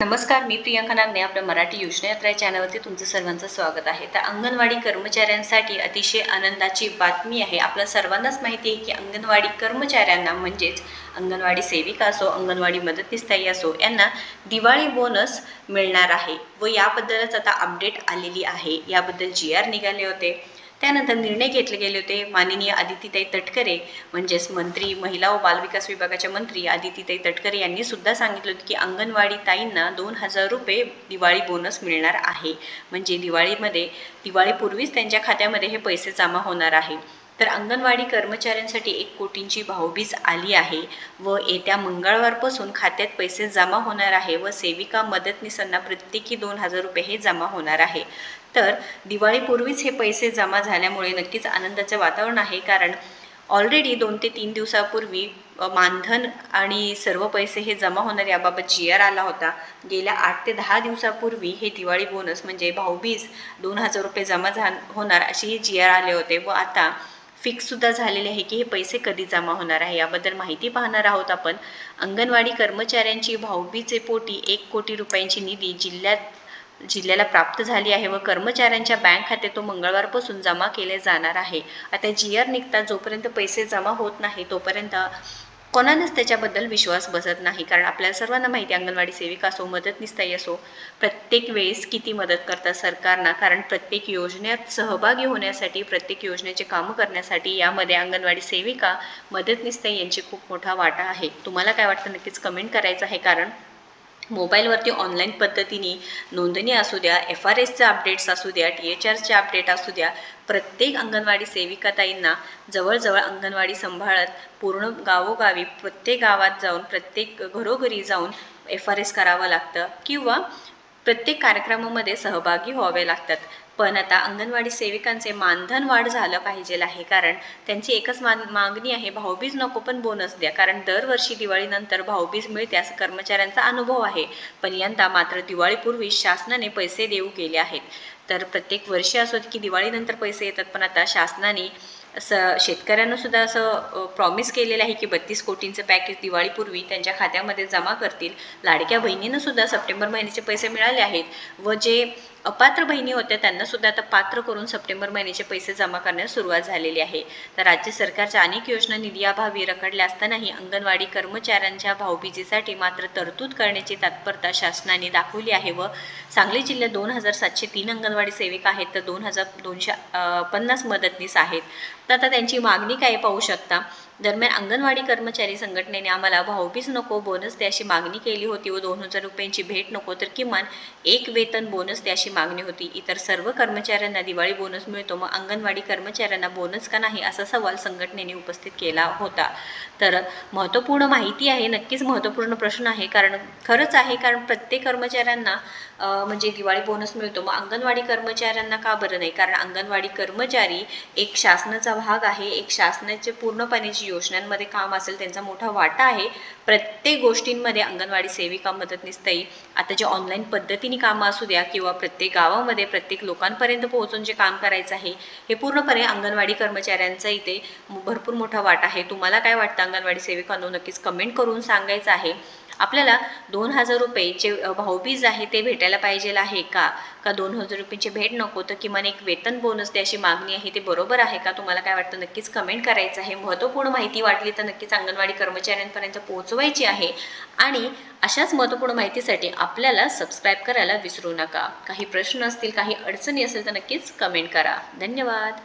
नमस्कार मी प्रियांका नागने आपल्या मराठी योजना यात्रा चॅनलवरती तुमचं सर्वांचं स्वागत आहे. तर अंगणवाडी कर्मचाऱ्यांसाठी अतिशय आनंदाची बातमी आहे. आपल्या सर्वांनाच माहिती आहे की अंगणवाडी कर्मचाऱ्यांना म्हणजेच अंगणवाडी सेविका असो अंगणवाडी मदतनीस असो यांना दिवाळी बोनस मिळणार आहे. व याबद्दलच आता अपडेट आलेली आहे. याबद्दल जी आर निघाले होते. त्यानंतर निर्णय घेतले गेले होते. माननीय आदितीताई तटकरे म्हणजेच मंत्री महिला व बालविकास विभागाच्या मंत्री आदितीताई तटकरे यांनी सुद्धा सांगितलं होतं की अंगणवाडी ताईंना दोन हजार रुपये दिवाळी बोनस मिळणार आहे. म्हणजे दिवाळीमध्ये दिवाळीपूर्वीच त्यांच्या खात्यामध्ये हे पैसे जमा होणार आहे. तर अंगणवाडी कर्मचाऱ्यांसाठी एक कोटींची भाऊबीज आली आहे व येत्या मंगळवारपासून खात्यात पैसे जमा होणार आहे व सेविका मदतनीसांना प्रत्येकी दोन हजार रुपये हे जमा होणार आहे. तर दिवाळीपूर्वीच हे पैसे जमा झाल्यामुळे नक्कीच आनंदाचं वातावरण आहे कारण ऑलरेडी दोन ते तीन दिवसापूर्वी मानधन आणि सर्व पैसे हे जमा होणार याबाबत जी आर आला होता. गेल्या आठ ते दहा दिवसापूर्वी हे दिवाळी बोनस म्हणजे भाऊबीज दोन हजार रुपये जमा झा होणार असेही जी आर आले होते व आता फिक्ससुद्धा झालेले आहे की हे पैसे कधी जमा होणार आहे? याबद्दल माहिती पाहणार आहोत आपण. अंगणवाडी कर्मचाऱ्यांची भाऊबीचे पोटी एक कोटी रुपयांची निधी जिल्ह्यात जिल्ह्याला प्राप्त झाली आहे व कर्मचाऱ्यांच्या बँक खाते तो मंगळवारपासून जमा केले जाणार आहे. आता जी आर निघतात जोपर्यंत पैसे जमा होत नाही तोपर्यंत कोणालाच त्याच्याबद्दल विश्वास बसत नाही. कारण आपल्याला सर्वांना माहिती अंगणवाडी सेविका असो मदतनीसताई असो प्रत्येक वेळेस किती मदत करतात सरकारना. कारण प्रत्येक योजनेत सहभागी होण्यासाठी प्रत्येक योजनेचे कामं करण्यासाठी यामध्ये अंगणवाडी सेविका मदतनीसताई यांची खूप मोठा वाटा आहे. तुम्हाला काय वाटतं? नक्कीच कमेंट करायचं आहे. कारण मोबाईलवरती ऑनलाईन पद्धतीने नोंदणी असू द्या एफ आर एसच्या अपडेट्स असू द्या टी एच आरचे अपडेट असू द्या प्रत्येक अंगणवाडी सेविकाताईंना जवळजवळ अंगणवाडी सांभाळत पूर्ण गावोगावी प्रत्येक गावात जाऊन प्रत्येक घरोघरी जाऊन एफ आर एस करावं लागतं. किंवा प्रत्येक कार्यक्रमामध्ये सहभागी व्हावे लागतात. पण आता अंगणवाडी सेविकांचे मानधन वाढ झालं पाहिजे आहे. कारण त्यांची एकच मान मागणी आहे भाऊबीज नको पण बोनस द्या. कारण दरवर्षी दिवाळीनंतर भाऊबीज मिळते असं कर्मचाऱ्यांचा अनुभव आहे. पण यंदा मात्र दिवाळीपूर्वी शासनाने पैसे देऊ केले आहेत. तर प्रत्येक वर्षी असो की दिवाळीनंतर पैसे येतात पण आता शासनाने असं शेतकऱ्यांना सुद्धा असं प्रॉमिस केलेलं आहे की बत्तीस कोटींचं पॅकेज दिवाळीपूर्वी त्यांच्या खात्यामध्ये जमा करतील. लाडक्या बहिणींना सुद्धा सप्टेंबर महिन्याचे पैसे मिळाले आहेत. व जे अपात्र बहिणी होत्या त्यांना सुद्धा आता पात्र करून सप्टेंबर महिन्याचे पैसे जमा करण्यास सुरुवात झालेली आहे. तर राज्य सरकारच्या अनेक योजना निधीअभावी रखडल्या असतानाही अंगणवाडी कर्मचाऱ्यांच्या भाऊबीजेसाठी मात्र तरतूद करण्याची तत्परता शासनाने दाखवली आहे व सांगली जिल्ह्यात दोन हजार सातशे तीन अंगणवाडी सेविका आहेत तर दोन हजार दोनशे पन्नास मदतनीस आहेत. तर आता त्यांची मागणी काय पाहू शकता? दरम्यान अंगणवाडी कर्मचारी संघटनेने आम्हाला भाऊबीज नको बोनस द्याशी मागणी केली होती व दोन हजार रुपयांची भेट नको तर किमान एक वेतन बोनस द्याशी मागणी होती. इतर सर्व कर्मचाऱ्यांना दिवाळी बोनस मिळतो मग अंगणवाडी कर्मचाऱ्यांना बोनस का नाही असा सवाल संघटनेने उपस्थित केला होता. तर महत्त्वपूर्ण माहिती आहे नक्कीच महत्त्वपूर्ण प्रश्न आहे कारण खरंच आहे कारण प्रत्येक कर्मचाऱ्यांना म्हणजे दिवाळी बोनस मिळतो मग अंगणवाडी कर्मचाऱ्यांना का बरं नाही? कारण अंगणवाडी कर्मचारी एक शासनाचा भाग आहे एक शासनाचे पूर्णपणे जी योजनांमध्ये काम असेल त्यांचा मोठा वाटा आहे. प्रत्येक गोष्टींमध्ये अंगणवाडी सेविका मदतनीस ताई आता जे ऑनलाईन पद्धतीने कामं असू द्या किंवा प्रत्येक गावामध्ये प्रत्येक लोकांपर्यंत पोहोचून जे काम करायचं आहे हे पूर्णपणे अंगणवाडी कर्मचाऱ्यांचा इथे भरपूर मोठा वाटा आहे. तुम्हाला काय वाटतं? अंगणवाडी सेविकांनो नक्कीच कमेंट करून सांगायचं आहे. आपल्याला दोन हजार रुपये जे भाऊबीज आहे ते भेटायला पाहिजे आहे का? का दोन हजार रुपयेची भेट नको? तर किमान एक वेतन बोनस अशी मागणी आहे ते बरोबर आहे का? तुम्हाला काय वाटतं? नक्कीच कमेंट करायचं आहे. महत्त्वपूर्ण माहिती वाटली तर नक्कीच अंगणवाडी कर्मचाऱ्यांपर्यंत पोहोचवायची आहे. आणि अशाच महत्त्वपूर्ण माहितीसाठी आपल्याला सबस्क्राईब करायला विसरू नका. काही प्रश्न असतील काही अडचणी असेल तर नक्कीच कमेंट करा. धन्यवाद.